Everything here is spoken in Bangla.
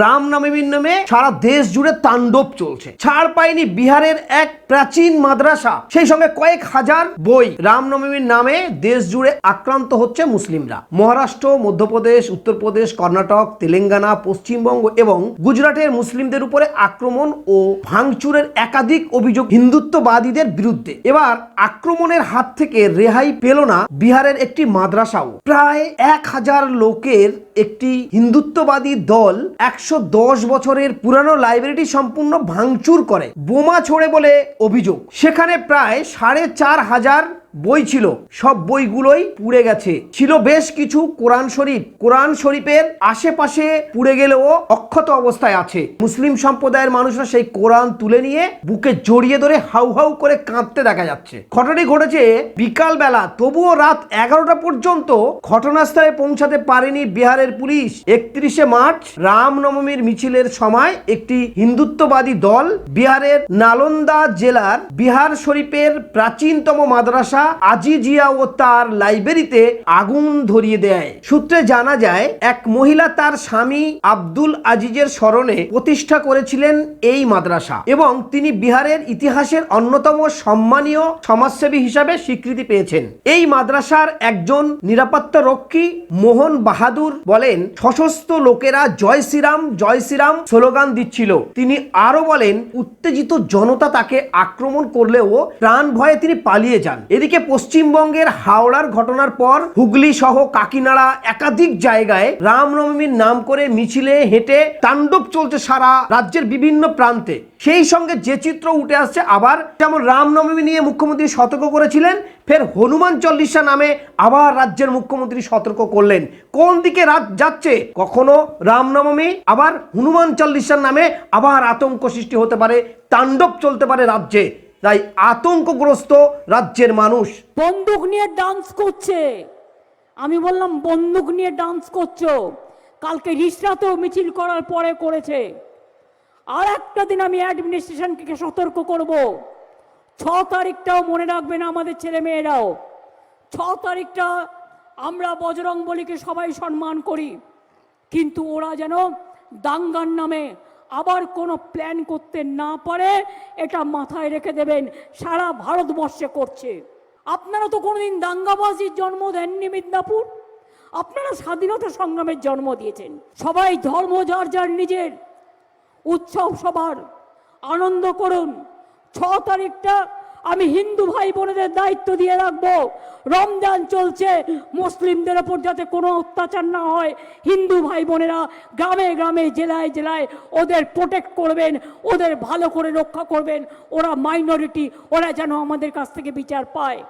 রামনবমীর নামে সারা দেশ জুড়ে তাণ্ডব চলছে। ছাড় পায়নি বিহারের এক প্রাচীন মাদ্রাসা। সেই সঙ্গে কয়েক হাজার বই রামনবমীর নামে দেশ জুড়ে আক্রান্ত হচ্ছে মুসলিমরা। মহারাষ্ট্র, মধ্যপ্রদেশ, উত্তরপ্রদেশ, কর্ণাটক, তেলেঙ্গানা, পশ্চিমবঙ্গ এবং গুজরাটের মুসলিমদের উপরে আক্রমণ ও ভাঙচুরের একাধিক অভিযোগ হিন্দুত্ববাদীদের বিরুদ্ধে। এবার আক্রমণের হাত থেকে রেহাই পেল না বিহারের একটি মাদ্রাসাও। প্রায় এক হাজার লোকের একটি হিন্দুত্ববাদী দল একশো দশ বছরের পুরানো লাইব্রেরিটি সম্পূর্ণ ভাঙচুর করে, বোমা ছোড়ে বলে অভিযোগ। সেখানে প্রায় সাড়ে চার হাজার বই ছিল। সব বইগুলোই পুড়ে গেছে। ছিল বেশ কিছু কোরআন শরীফ। কোরআন শরীফের আশেপাশে পুড়ে গেলেও অক্ষত অবস্থায় আছে। মুসলিম সম্প্রদায়ের মানুষরা সেই কোরআন তুলে নিয়ে বুকে জড়িয়ে ধরে হাউ হাউ করে কাঁদতে দেখা যাচ্ছে। ঘটনাটি ঘটেছে বিকাল বেলা তবুও রাত এগারোটা পর্যন্ত ঘটনাস্থলে পৌঁছাতে পারেনি বিহারের পুলিশ। একত্রিশে মার্চ রামনবমীর মিছিলের সময় একটি হিন্দুত্ববাদী দল বিহারের নালন্দা জেলার বিহার শরীফের প্রাচীনতম মাদ্রাসা আজিজিয়া ও তার লাইব্রেরিতে আগুন ধরিয়ে দেয়। সূত্রে জানা যায়, এক মহিলা তার স্বামী আব্দুল আজিজের স্মরণে প্রতিষ্ঠা করেছিলেন এই মাদ্রাসা এবং তিনি বিহারের ইতিহাসের অন্যতম সম্মানীয় সমাজসেবী হিসাবে স্বীকৃতি পেয়েছেন। এই মাদ্রাসার একজন নিরাপত্তা রক্ষী মোহন বাহাদুর বলেন, সশস্ত্র লোকেরা জয় শ্রীরাম জয় শ্রীরাম স্লোগান দিচ্ছিল। তিনি আরও বলেন, উত্তেজিত জনতা তাকে আক্রমণ করলেও প্রাণ ভয়ে তিনি পালিয়ে যান। এদিকে পশ্চিমবঙ্গের হাওড়ার ঘটনার পর হুগলি সহ কাকিনাড়া একাধিক জায়গায় রামনবমীর নাম করে মিছিলে হেঁটে তাণ্ডব চলছে সারা রাজ্যের বিভিন্ন প্রান্তে। সেই সঙ্গে যে চিত্র উঠে আসছে আবার, যেমন রামনবমী নিয়ে মুখ্যমন্ত্রী সতর্ক করেছিলেন, ফের হনুমান চল্লিশা নামে আবার রাজ্যের মুখ্যমন্ত্রী সতর্ক করলেন। কোন দিকে রাত যাচ্ছে? কখনো রামনবমী, আবার হনুমান চল্লিশার নামে আবার আতঙ্ক সৃষ্টি হতে পারে, তাণ্ডব চলতে পারে রাজ্যে। তাই আতঙ্কগ্রস্ত রাজ্যের মানুষ। বন্দুক নিয়ে ডান্স করছে। আমি বললাম, বন্দুক নিয়ে ডান্স করছ। কালকে রিসরাতেও মিছিল করার পরে করেছে। আর একটা দিন আমি অ্যাডমিনিস্ট্রেশনকে সতর্ক করব। ছ তারিখটাও মনে রাখবেন আমাদের ছেলে মেয়েরাও। ছ তারিখটা আমরা বজরং বলিকে সবাই সম্মান করি। কিন্তু ওরা যেন দাঙ্গার নামে আবার কোনো প্ল্যান করতে না পারে, এটা মাথায় রেখে দেবেন, সারা ভারতবর্ষে করছে। আপনারা তো কোনোদিন দাঙ্গাবাজির জন্ম দেননি মিদনাপুর? আপনারা স্বাধীনতা সংগ্রামের জন্ম দিয়েছেন। সবাই ধর্ম যার যার নিজের। উৎসব সবার। আনন্দ করুন। ছ তারিখটা আমি হিন্দু ভাই বোনেদের দায়িত্ব দিয়ে রাখব। রমজান চলছে, মুসলিমদের ওপর যাতে কোনো অত্যাচার না হয়। হিন্দু ভাই বোনেরা গ্রামে গ্রামে, জেলায় জেলায় ওদের প্রোটেক্ট করবেন, ওদের ভালো করে রক্ষা করবেন। ওরা মাইনরিটি ওরা যেন আমাদের কাছ থেকে বিচার পায়।